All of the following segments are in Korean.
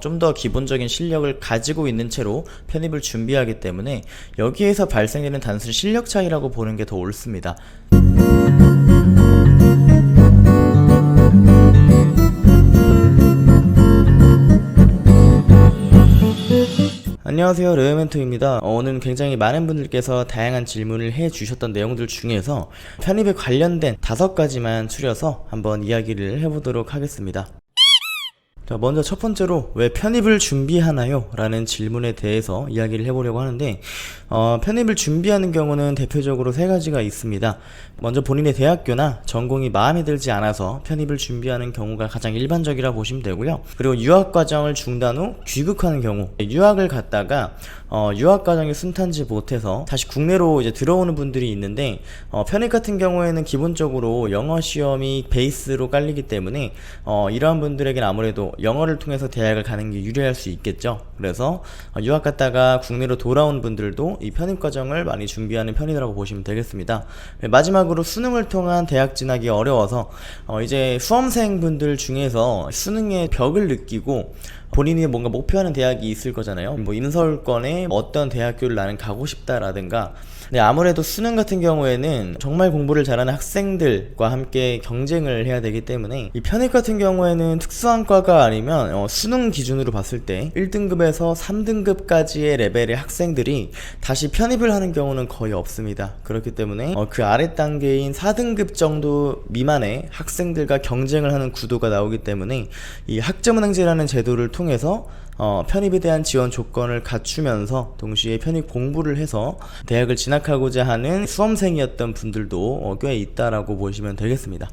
좀 더 기본적인 실력을 가지고 있는 채로 편입을 준비하기 때문에 여기에서 발생되는 단순 실력 차이라고 보는 게 더 옳습니다. 안녕하세요. 레어멘토입니다. 어, 오늘은 굉장히 많은 분들께서 다양한 질문을 해주셨던 내용들 중에서 편입에 관련된 다섯 가지만 추려서 한번 이야기를 해보도록 하겠습니다 자, 먼저 첫 번째로 왜 편입을 준비하나요? 라는 질문에 대해서 이야기를 해보려고 하는데, 어, 편입을 준비하는 경우는 대표적으로 세 가지가 있습니다. 먼저 본인의 대학교나 전공이 마음에 들지 않아서 편입을 준비하는 경우가 가장 일반적이라 보시면 되고요. 그리고 유학 과정을 중단 후 귀국하는 경우, 유학을 갔다가 어, 유학 과정이 순탄지 못해서 다시 국내로 이제 들어오는 분들이 있는데 어, 편입 같은 경우에는 기본적으로 영어 시험이 베이스로 깔리기 때문에 어, 이러한 분들에게는 아무래도 영어를 통해서 대학을 가는 게 유리할 수 있겠죠. 그래서 어, 유학 갔다가 국내로 돌아온 분들도 이 편입 과정을 많이 준비하는 편이라고 보시면 되겠습니다. 네, 마지막으로 수능을 통한 대학 진학이 어려워서 어, 이제 수험생 분들 중에서 수능의 벽을 느끼고 본인이 뭔가 목표하는 대학이 있을 거잖아요. 뭐 인서울권에 어떤 대학교를 나는 가고 싶다라든가. 근데 아무래도 수능 같은 경우에는 정말 공부를 잘하는 학생들과 함께 경쟁을 해야 되기 때문에 이 편입 같은 경우에는 특수한 과가 아니면 어, 수능 기준으로 봤을 때 1등급에서 3등급까지의 레벨의 학생들이 다시 편입을 하는 경우는 거의 없습니다. 그렇기 때문에 어, 그 아래 단계인 4등급 정도 미만의 학생들과 경쟁을 하는 구도가 나오기 때문에 이 학점은행제라는 제도를 통해서 어, 편입에 대한 지원 조건을 갖추면서 동시에 편입 공부를 해서 대학을 진학하고자 하는 수험생이었던 분들도 어, 꽤 있다라고 보시면 되겠습니다.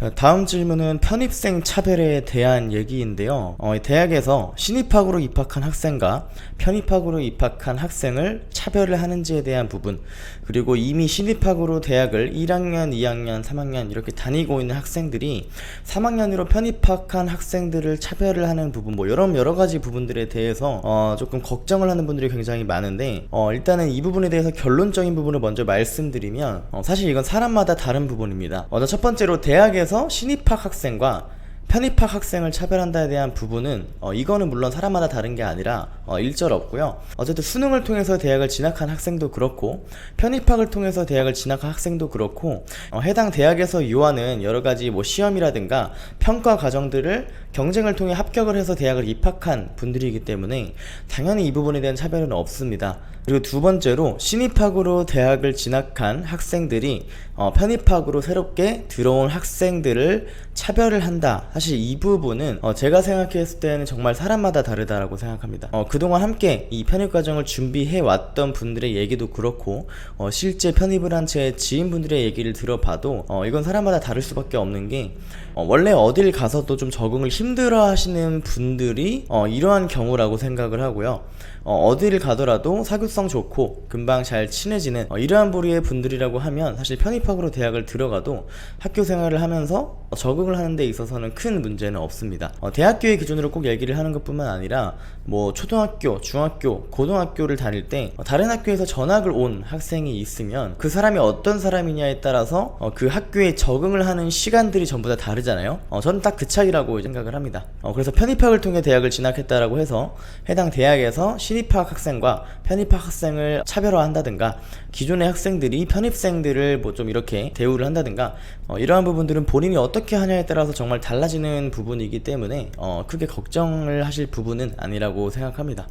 자, 다음 질문은 편입생 차별에 대한 얘기인데요. 어, 이 대학에서 신입학으로 입학한 학생과 편입학으로 입학한 학생을 차별을 하는지에 대한 부분, 그리고 이미 신입학으로 대학을 1학년, 2학년, 3학년 이렇게 다니고 있는 학생들이 3학년으로 편입학한 학생들을 차별을 하는 부분, 뭐 여러 여러 가지 부분들에 대해서 어, 조금 걱정을 하는 분들이 굉장히 많은데 어, 일단은 이 부분에 대해서 결론적인 부분을 먼저 말씀드리면 어, 사실 이건 사람마다 다른 부분입니다. 먼저 첫 번째로 대학에서 신입학 학생과 편입학 학생을 차별한다에 대한 부분은 어, 이거는 물론 사람마다 다른 게 아니라 어, 일절 없고요. 어쨌든 수능을 통해서 대학을 진학한 학생도 그렇고 편입학을 통해서 대학을 진학한 학생도 그렇고 어, 해당 대학에서 요하는 여러 가지 뭐 시험이라든가 평가 과정들을 경쟁을 통해 합격을 해서 대학을 입학한 분들이기 때문에 당연히 이 부분에 대한 차별은 없습니다. 그리고 두 번째로 신입학으로 대학을 진학한 학생들이 어, 편입학으로 새롭게 들어온 학생들을 차별을 한다. 사실 이 부분은 어, 제가 생각했을 때는 정말 사람마다 다르다라고 생각합니다. 어, 그동안 함께 이 편입 과정을 준비해 왔던 분들의 얘기도 그렇고 어, 실제 편입을 한제 지인분들의 얘기를 들어봐도 어, 이건 사람마다 다를 수밖에 없는 게 어, 원래 어딜 가서도 좀 적응을 힘들어 하시는 분들이 어, 이러한 경우라고 생각을 하고요. 어, 어디를 가더라도 사교성 좋고 금방 잘 친해지는 어, 이러한 부류의 분들이라고 하면 사실 편입학으로 대학을 들어가도 학교 생활을 하면서 어, 적응을 하는 데 있어서는 큰 문제는 없습니다. 어, 대학교의 기준으로 꼭 얘기를 하는 것뿐만 아니라 뭐 초등학교, 중학교, 고등학교를 다닐 때 어, 다른 학교에서 전학을 온 학생이 있으면 그 사람이 어떤 사람이냐에 따라서 어, 그 학교에 적응을 하는 시간들이 전부 다 다르잖아요. 어, 저는 딱 그 차이라고 생각을 합니다. 어, 그래서 편입학을 통해 대학을 진학했다라고 해서 해당 대학에서 신입 학 학생과 편입학 학생을 차별화한다든가 기존의 학생들이 편입생들을 뭐 좀 이렇게 대우를 한다든가 어, 이러한 부분들은 본인이 어떻게 하냐에 따라서 정말 달라지는 부분이기 때문에 어, 크게 걱정을 하실 부분은 아니라고 생각합니다.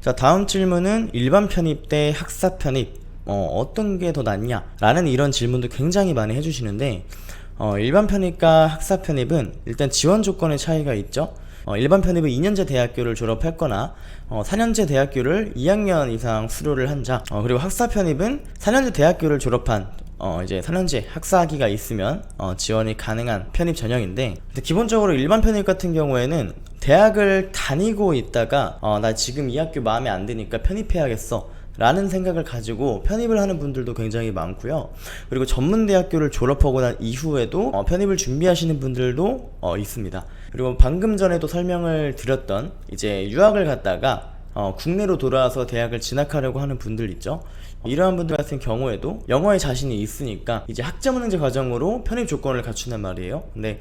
자 다음 질문은 일반 편입 대 학사 편입 어, 어떤 게 더 낫냐 라는 이런 질문도 굉장히 많이 해주시는데 어, 일반 편입과 학사 편입은 일단 지원 조건의 차이가 있죠 어, 일반 편입은 2년제 대학교를 졸업했거나 어, 4년제 대학교를 2학년 이상 수료를 한 자, 어, 그리고 학사 편입은 4년제 대학교를 졸업한 어, 이제 4년제 학사학위가 있으면 어, 지원이 가능한 편입 전형인데 기본적으로 일반 편입 같은 경우에는 대학을 다니고 있다가 어, 나 지금 이 학교 마음에 안 드니까 편입해야겠어 라는 생각을 가지고 편입을 하는 분들도 굉장히 많고요. 그리고 전문대학교를 졸업하고 난 이후에도 어, 편입을 준비하시는 분들도 어, 있습니다. 그리고 방금 전에도 설명을 드렸던 이제 유학을 갔다가 어, 국내로 돌아와서 대학을 진학하려고 하는 분들 있죠. 이러한 분들 같은 경우에도 영어에 자신이 있으니까 이제 학점은행제 과정으로 편입 조건을 갖춘단 말이에요. 근데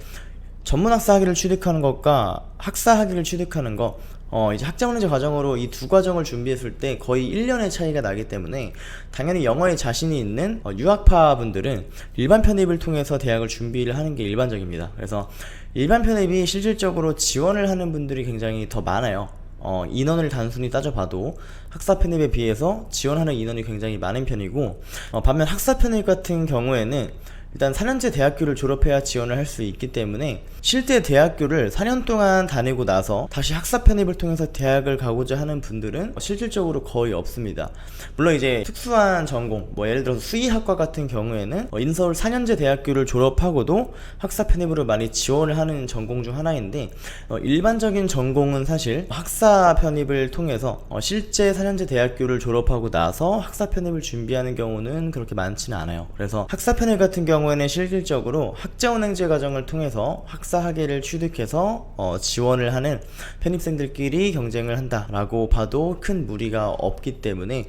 전문 학사 학위를 취득하는 것과 학사 학위를 취득하는 것 어, 이제 학자문제 과정으로 이 두 과정을 준비했을 때 거의 1년의 차이가 나기 때문에 당연히 영어에 자신이 있는 어, 유학파 분들은 일반 편입을 통해서 대학을 준비를 하는 게 일반적입니다. 그래서 일반 편입이 실질적으로 지원을 하는 분들이 굉장히 더 많아요. 어, 인원을 단순히 따져봐도 학사 편입에 비해서 지원하는 인원이 굉장히 많은 편이고 어, 반면 학사 편입 같은 경우에는 일단 4년제 대학교를 졸업해야 지원을 할 수 있기 때문에 실제 대학교를 4년 동안 다니고 나서 다시 학사 편입을 통해서 대학을 가고자 하는 분들은 실질적으로 거의 없습니다. 물론 이제 특수한 전공, 뭐 예를 들어서 수의학과 같은 경우에는 어, 인서울 4년제 대학교를 졸업하고도 학사 편입으로 많이 지원을 하는 전공 중 하나인데 어, 일반적인 전공은 사실 학사 편입을 통해서 어, 실제 4년제 대학교를 졸업하고 나서 학사 편입을 준비하는 경우는 그렇게 많지는 않아요. 그래서 학사 편입 같은 경우 에는 실질적으로 학자운행제 과정을 통해서 학사 학위를 취득해서 어, 지원을 하는 편입생들끼리 경쟁을 한다라고 봐도 큰 무리가 없기 때문에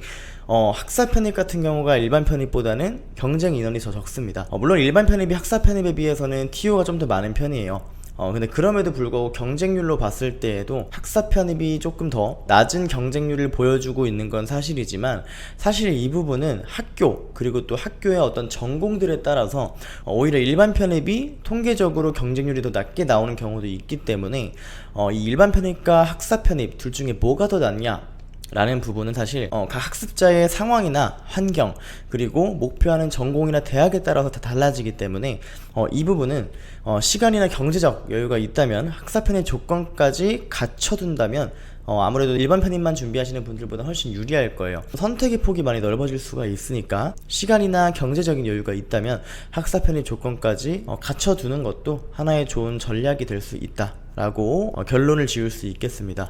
어, 학사 편입 같은 경우가 일반 편입보다는 경쟁 인원이 더 적습니다. 어, 물론 일반 편입이 학사 편입에 비해서는 TO가 좀 더 많은 편이에요. 어, 근데 그럼에도 불구하고 경쟁률로 봤을 때에도 학사 편입이 조금 더 낮은 경쟁률을 보여주고 있는 건 사실이지만 사실 이 부분은 학교 그리고 또 학교의 어떤 전공들에 따라서 어, 오히려 일반 편입이 통계적으로 경쟁률이 더 낮게 나오는 경우도 있기 때문에 어, 이 일반 편입과 학사 편입 둘 중에 뭐가 더 낫냐 라는 부분은 사실 어, 각 학습자의 상황이나 환경 그리고 목표하는 전공이나 대학에 따라서 다 달라지기 때문에 어, 이 부분은 어, 시간이나 경제적 여유가 있다면 학사 편의 조건까지 갖춰둔다면 어, 아무래도 일반 편입만 준비하시는 분들보다 훨씬 유리할 거예요. 선택의 폭이 많이 넓어질 수가 있으니까 시간이나 경제적인 여유가 있다면 학사 편입 조건까지 어, 갖춰두는 것도 하나의 좋은 전략이 될 수 있다라고 어, 결론을 지을 수 있겠습니다.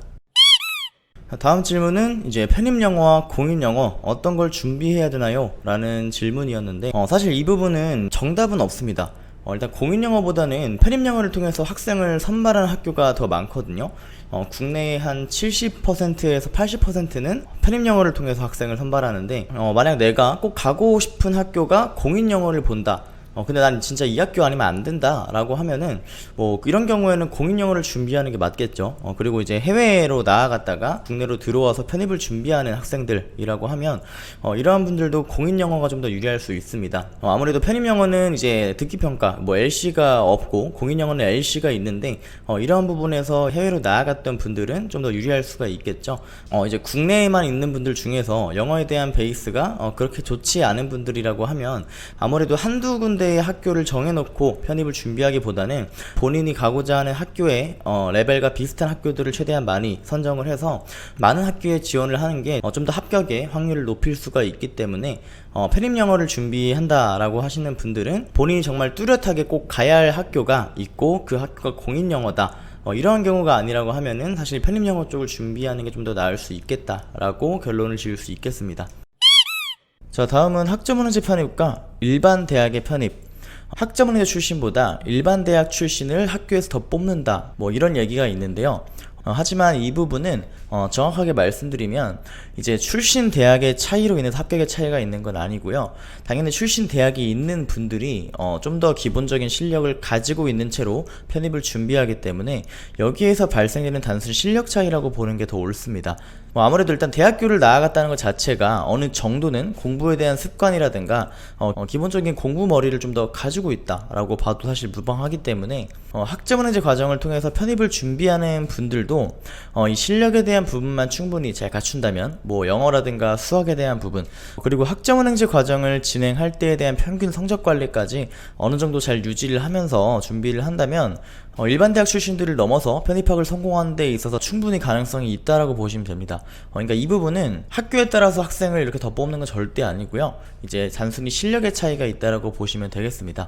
다음 질문은 이제 편입 영어와 공인 영어 어떤 걸 준비해야 되나요? 라는 질문이었는데 어, 사실 이 부분은 정답은 없습니다. 어, 일단 공인 영어보다는 편입 영어를 통해서 학생을 선발하는 학교가 더 많거든요. 어, 국내의 한 70%에서 80%는 편입 영어를 통해서 학생을 선발하는데 어, 만약 내가 꼭 가고 싶은 학교가 공인 영어를 본다. 어, 근데 난 진짜 이 학교 아니면 안 된다 라고 하면은 뭐 이런 경우에는 공인 영어를 준비하는 게 맞겠죠. 어, 그리고 이제 해외로 나아갔다가 국내로 들어와서 편입을 준비하는 학생들이라고 하면 어, 이러한 분들도 공인 영어가 좀 더 유리할 수 있습니다. 어, 아무래도 편입 영어는 이제 듣기 평가 뭐 LC가 없고 공인 영어는 LC가 있는데 어, 이러한 부분에서 해외로 나아갔던 분들은 좀 더 유리할 수가 있겠죠. 어, 이제 국내에만 있는 분들 중에서 영어에 대한 베이스가 어, 그렇게 좋지 않은 분들이라고 하면 아무래도 한두 군데 군데의 학교를 정해놓고 편입을 준비하기보다는 본인이 가고자 하는 학교의 어, 레벨과 비슷한 학교들을 최대한 많이 선정을 해서 많은 학교에 지원을 하는 게 좀더 합격의 확률을 높일 수가 있기 때문에 어, 편입 영어를 준비한다라고 하시는 분들은 본인이 정말 뚜렷하게 꼭 가야 할 학교가 있고 그 학교가 공인 영어다. 어, 이러한 경우가 아니라고 하면은 사실 편입 영어 쪽을 준비하는 게 좀 더 나을 수 있겠다라고 결론을 지을 수 있겠습니다. 자 다음은 학점문제 편입과 일반 대학의 편입 학점문제 출신보다 일반 대학 출신을 학교에서 더 뽑는다 뭐 이런 얘기가 있는데요 어, 하지만 이 부분은 어, 정확하게 말씀드리면 이제 출신 대학의 차이로 인해서 합격의 차이가 있는 건 아니고요. 당연히 출신 대학이 있는 분들이 어, 좀 더 기본적인 실력을 가지고 있는 채로 편입을 준비하기 때문에 여기에서 발생되는 단순 실력 차이라고 보는 게 더 옳습니다. 뭐 아무래도 일단 대학교를 나아갔다는 것 자체가 어느 정도는 공부에 대한 습관이라든가 어, 어, 기본적인 공부 머리를 좀 더 가지고 있다라고 봐도 사실 무방하기 때문에 어, 학점은행제 과정을 통해서 편입을 준비하는 분들도 어, 이 실력에 대한 부분만 충분히 잘 갖춘다면 뭐 영어라든가 수학에 대한 부분 그리고 학점은행제 과정을 진행할 때에 대한 평균 성적 관리까지 어느 정도 잘 유지를 하면서 준비를 한다면 어, 일반 대학 출신들을 넘어서 편입학을 성공하는 데 있어서 충분히 가능성이 있다라고 보시면 됩니다. 어, 그러니까 이 부분은 학교에 따라서 학생을 이렇게 더 뽑는 건 절대 아니고요. 이제 단순히 실력의 차이가 있다라고 보시면 되겠습니다.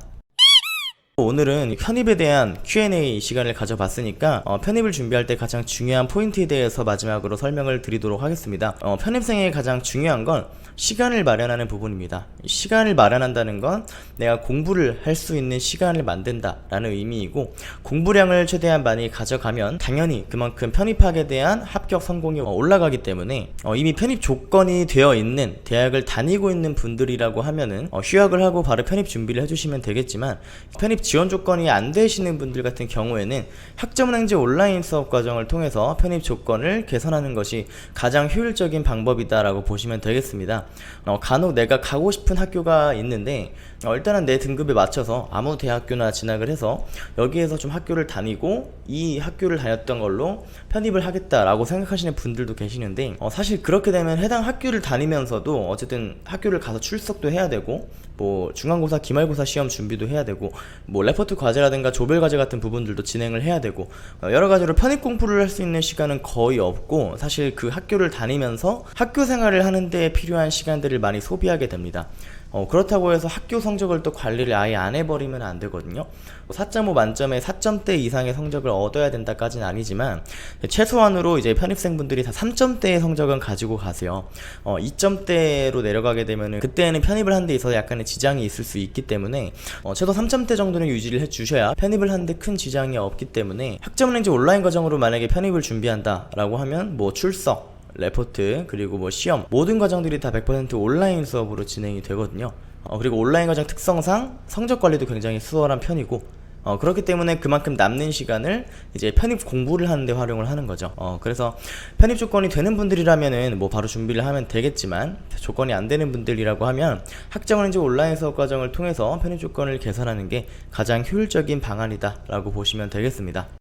오늘은 편입에 대한 Q&A 시간을 가져봤으니까 어, 편입을 준비할 때 가장 중요한 포인트에 대해서 마지막으로 설명을 드리도록 하겠습니다. 어, 편입생의 가장 중요한 건 시간을 마련하는 부분입니다. 시간을 마련한다는 건 내가 공부를 할 수 있는 시간을 만든다라는 의미이고 공부량을 최대한 많이 가져가면 당연히 그만큼 편입학에 대한 합격 성공이 올라가기 때문에 어, 이미 편입 조건이 되어 있는 대학을 다니고 있는 분들이라고 하면은 어, 휴학을 하고 바로 편입 준비를 해주시면 되겠지만 편입 지원 조건이 안 되시는 분들 같은 경우에는 학점은행제 온라인 수업 과정을 통해서 편입 조건을 개선하는 것이 가장 효율적인 방법이다라고 보시면 되겠습니다. 어, 간혹 내가 가고 싶은 학교가 있는데 어, 일단은 내 등급에 맞춰서 아무 대학교나 진학을 해서 여기에서 좀 학교를 다니고 이 학교를 다녔던 걸로 편입을 하겠다라고 생각하시는 분들도 계시는데 어, 사실 그렇게 되면 해당 학교를 다니면서도 어쨌든 학교를 가서 출석도 해야 되고 뭐 중간고사, 기말고사 시험 준비도 해야 되고 뭐 레포트 과제라든가 조별 과제 같은 부분들도 진행을 해야 되고 어, 여러 가지로 편입 공부를 할 수 있는 시간은 거의 없고 사실 그 학교를 다니면서 학교 생활을 하는데 필요한 시간 들을 많이 소비하게 됩니다. 어, 그렇다고 해서 학교 성적을 또 관리를 아예 안 해버리면 안 되거든요. 4.5 만점에 4점대 이상의 성적을 얻어야 된다까지는 아니지만 최소한으로 이제 편입생분들이 다 3점대의 성적은 가지고 가세요. 어, 2점대로 내려가게 되면은 그때는 편입을 하는 데 있어서 약간의 지장이 있을 수 있기 때문에 어, 최소 3점대 정도는 유지를 해주셔야 편입을 하는데 큰 지장이 없기 때문에 학점은행제 온라인 과정으로 만약에 편입을 준비한다라고 하면 뭐 출석 레포트 그리고 뭐 시험 모든 과정들이 다 100% 온라인 수업으로 진행이 되거든요. 어, 그리고 온라인 과정 특성상 성적 관리도 굉장히 수월한 편이고 어, 그렇기 때문에 그만큼 남는 시간을 이제 편입 공부를 하는데 활용을 하는 거죠. 어, 그래서 편입 조건이 되는 분들이라면은 뭐 바로 준비를 하면 되겠지만 조건이 안 되는 분들이라고 하면 학점은 이제 온라인 수업 과정을 통해서 편입 조건을 개선하는 게 가장 효율적인 방안이다라고 보시면 되겠습니다.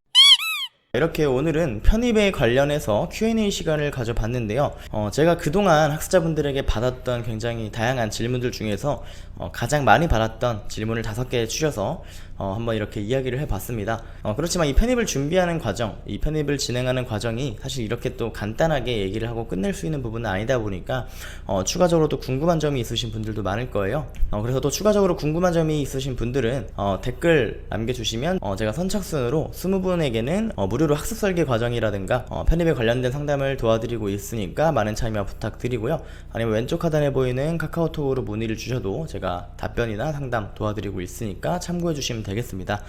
이렇게 오늘은 편입에 관련해서 Q&A 시간을 가져봤는데요. 어, 제가 그동안 학습자분들에게 받았던 굉장히 다양한 질문들 중에서 어, 가장 많이 받았던 질문을 다섯 개 추려서 어, 한번 이렇게 이야기를 해봤습니다. 어, 그렇지만 이 편입을 준비하는 과정, 이 편입을 진행하는 과정이 사실 이렇게 또 간단하게 얘기를 하고 끝낼 수 있는 부분은 아니다 보니까 어, 추가적으로 또 궁금한 점이 있으신 분들도 많을 거예요. 어, 그래서 또 추가적으로 궁금한 점이 있으신 분들은 어, 댓글 남겨주시면 어, 제가 선착순으로 20분에게는 어, 무료로 학습 설계 과정이라든가 어, 편입에 관련된 상담을 도와드리고 있으니까 많은 참여 부탁드리고요. 아니면 왼쪽 하단에 보이는 카카오톡으로 문의를 주셔도 제가 답변이나 상담 도와드리고 있으니까 참고해 주시면 되겠습니다.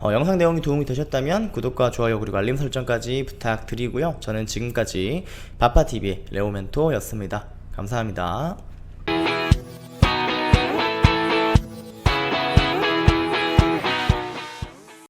어, 영상 내용이 도움이 되셨다면 구독과 좋아요 그리고 알림 설정까지 부탁드리고요. 저는 지금까지 바빠TV의 레오멘토였습니다. 감사합니다.